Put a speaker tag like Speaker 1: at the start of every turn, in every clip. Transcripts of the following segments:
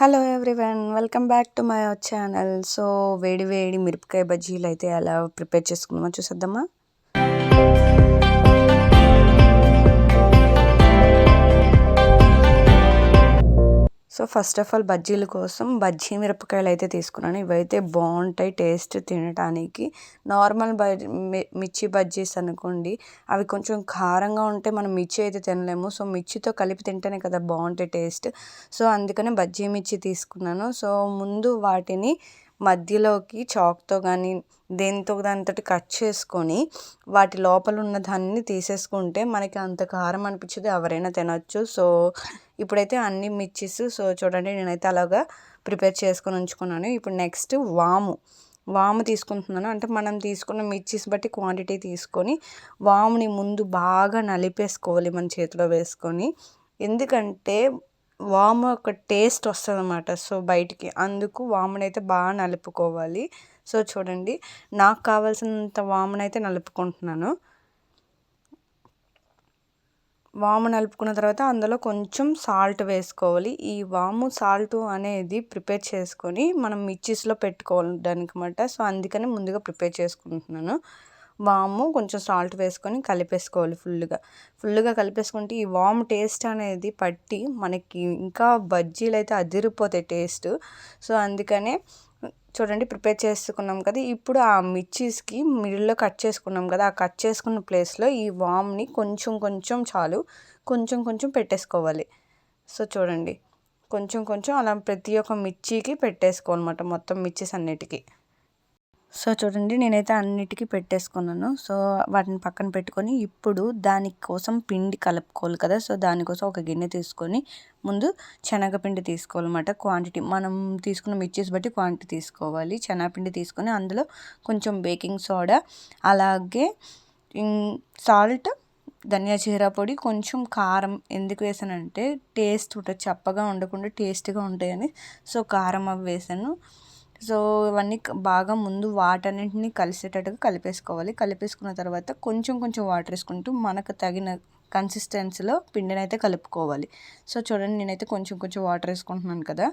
Speaker 1: Hello everyone welcome back to my channel so వేడి వేడి మిరపకాయ బజ్జీలు అయితే ఎలా ప్రిపేర్ చేసుకుందామో చూసేద్దామా? సో ఫస్ట్ ఆఫ్ ఆల్ బజ్జీల కోసం బజ్జీ మిరపకాయలు అయితే తీసుకున్నాను. ఇవైతే బాగుంటాయి టేస్ట్ తినడానికి నార్మల్ బజ్ మిర్చి బజ్జీస్ అనుకోండి అవి కొంచెం కారంగా ఉంటే మనం మిర్చి అయితే తినలేము. సో మిర్చితో కలిపి తింటేనే కదా బాగుంటాయి టేస్ట్. సో అందుకనే బజ్జీ మిర్చి తీసుకున్నాను. సో ముందు వాటిని మధ్యలోకి చాక్తో కానీ దేనితో దానితోటి కట్ చేసుకొని వాటి లోపల ఉన్న దాన్ని తీసేసుకుంటే మనకి అంత కారం అనిపించదు. ఎవరైనా తినొచ్చు. సో ఇప్పుడైతే అన్ని మిర్చిస్ సో చూడండి నేనైతే అలాగా ప్రిపేర్ చేసుకొని ఉంచుకున్నాను. ఇప్పుడు నెక్స్ట్ వాము. వాము తీసుకుంటున్నాను. అంటే మనం తీసుకున్న మిర్చిస్ బట్టి క్వాంటిటీ తీసుకొని వాముని ముందు బాగా నలిపేసుకోవాలి మన చేతిలో వేసుకొని. ఎందుకంటే వాము ఒక టేస్ట్ వస్తుంది అనమాట సో బయటికి అందుకు వామునైతే బాగా నలుపుకోవాలి. సో చూడండి నాకు కావాల్సినంత వామునైతే నలుపుకుంటున్నాను. వాము నలుపుకున్న తర్వాత అందులో కొంచెం సాల్ట్ వేసుకోవాలి. ఈ వాము సాల్ట్ అనేది ప్రిపేర్ చేసుకొని మనం మిర్చిస్లో పెట్టుకోవాలి దానికి అనమాట సో అందుకని ముందుగా ప్రిపేర్ చేసుకుంటున్నాను. వాము కొంచెం సాల్ట్ వేసుకొని కలిపేసుకోవాలి ఫుల్గా ఫుల్గా కలిపేసుకుంటే ఈ వామ్ టేస్ట్ అనేది పట్టి మనకి ఇంకా బజ్జీలు అయితే అదిరిపోతాయి టేస్ట్. సో అందుకనే చూడండి ప్రిపేర్ చేసుకున్నాం కదా. ఇప్పుడు ఆ మిర్చీస్కి మిడిల్లో కట్ చేసుకున్నాం కదా. ఆ కట్ చేసుకున్న ప్లేస్లో ఈ వామ్ని కొంచెం కొంచెం చాలు కొంచెం కొంచెం పెట్టేసుకోవాలి. సో చూడండి. కొంచెం కొంచెం అలా ప్రతి ఒక్క మిర్చికి పెట్టేసుకోవాలన్నమాట మొత్తం మిర్చీస్ అన్నిటికీ. సో చూడండి నేనైతే అన్నిటికీ పెట్టేసుకున్నాను. సో వాటిని పక్కన పెట్టుకొని ఇప్పుడు దానికోసం పిండి కలుపుకోవాలి కదా సో దానికోసం ఒక గిన్నె తీసుకొని ముందు శనగపిండి తీసుకోవాలన్నమాట. క్వాంటిటీ మనం తీసుకున్న మిర్చీస్ బట్టి క్వాంటిటీ తీసుకోవాలి. శనగపిండి తీసుకొని అందులో కొంచెం బేకింగ్ సోడా అలాగే సాల్ట్ ధనియా జీరా పొడి కొంచెం కారం. ఎందుకు వేసానంటే టేస్ట్ ఉంటుంది చప్పగా ఉండకుండా టేస్ట్గా ఉంటాయని. సో కారం అవి వేసాను. సో ఇవన్నీ బాగా ముందు వాటన్నింటినీ కలిసేటట్టుగా కలిపేసుకోవాలి. కలిపేసుకున్న తర్వాత కొంచెం కొంచెం వాటర్ వేసుకుంటూ మనకు తగిన కన్సిస్టెన్సీలో పిండిని అయితే కలుపుకోవాలి. సో చూడండి నేనైతే కొంచెం కొంచెం వాటర్ వేసుకుంటున్నాను కదా.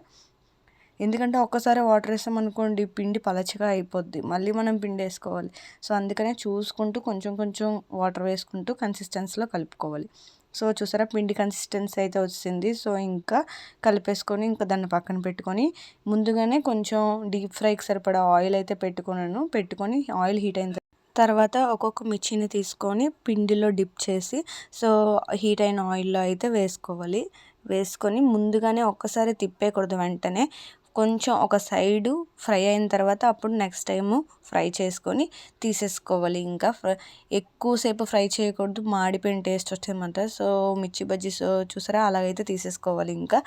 Speaker 1: ఎందుకంటే ఒక్కసారి వాటర్ వేసామనుకోండి పిండి పలచగా అయిపోద్ది. మళ్ళీ మనం పిండి వేసుకోవాలి. సో అందుకనే చూసుకుంటూ కొంచెం కొంచెం వాటర్ వేసుకుంటూ కన్సిస్టెన్సీలో కలుపుకోవాలి. సో చూసారా పిండి కన్సిస్టెన్సీ అయితే వచ్చింది. సో ఇంకా కలిపేసుకొని ఇంకా దాన్ని పక్కన పెట్టుకొని ముందుగానే కొంచెం డీప్ ఫ్రైకి సరిపడా ఆయిల్ అయితే పెట్టుకున్నాను. పెట్టుకొని ఆయిల్ హీట్ అయిన తర్వాత ఒక్కొక్క మిర్చిని తీసుకొని పిండిలో డిప్ చేసి సో హీట్ అయిన ఆయిల్లో అయితే వేసుకోవాలి. వేసుకొని ముందుగానే ఒక్కసారి తిప్పేయకూడదు వెంటనే. కొంచెం ఒక సైడు ఫ్రై అయిన తర్వాత అప్పుడు నెక్స్ట్ టైము ఫ్రై చేసుకొని తీసేసుకోవాలి. ఇంకా ఎక్కువసేపు ఫ్రై చేయకూడదు. మాడిపోయిన టేస్ట్ వచ్చేయమంట సో మిర్చి బజ్జీస్ చూసారా? అలాగైతే తీసేసుకోవాలి. ఇంకా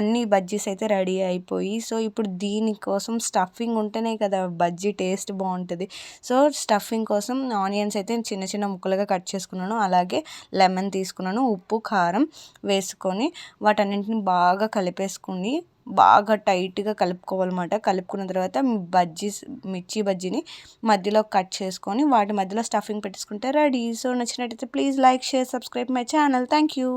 Speaker 1: అన్ని బజ్జీస్ అయితే రెడీ అయిపోయి సో ఇప్పుడు దీనికోసం స్టఫింగ్ ఉంటేనే కదా బజ్జీ టేస్ట్ బాగుంటుంది. సో స్టఫింగ్ కోసం ఆనియన్స్ అయితే చిన్న చిన్న ముక్కలుగా కట్ చేసుకున్నాను. అలాగే లెమన్ తీసుకున్నాను. ఉప్పు కారం వేసుకొని వాటన్నింటిని బాగా కలిపేసుకుని బాగా టైట్గా కలుపుకోవాలన్నమాట. కలుపుకున్న తర్వాత బజ్జీస్ మిర్చి బజ్జీని మధ్యలో కట్ చేసుకొని వాటి మధ్యలో స్టఫింగ్ పెట్టేసుకుంటే రెడీ. సో నచ్చినట్టయితే please like share subscribe my channel. Thank you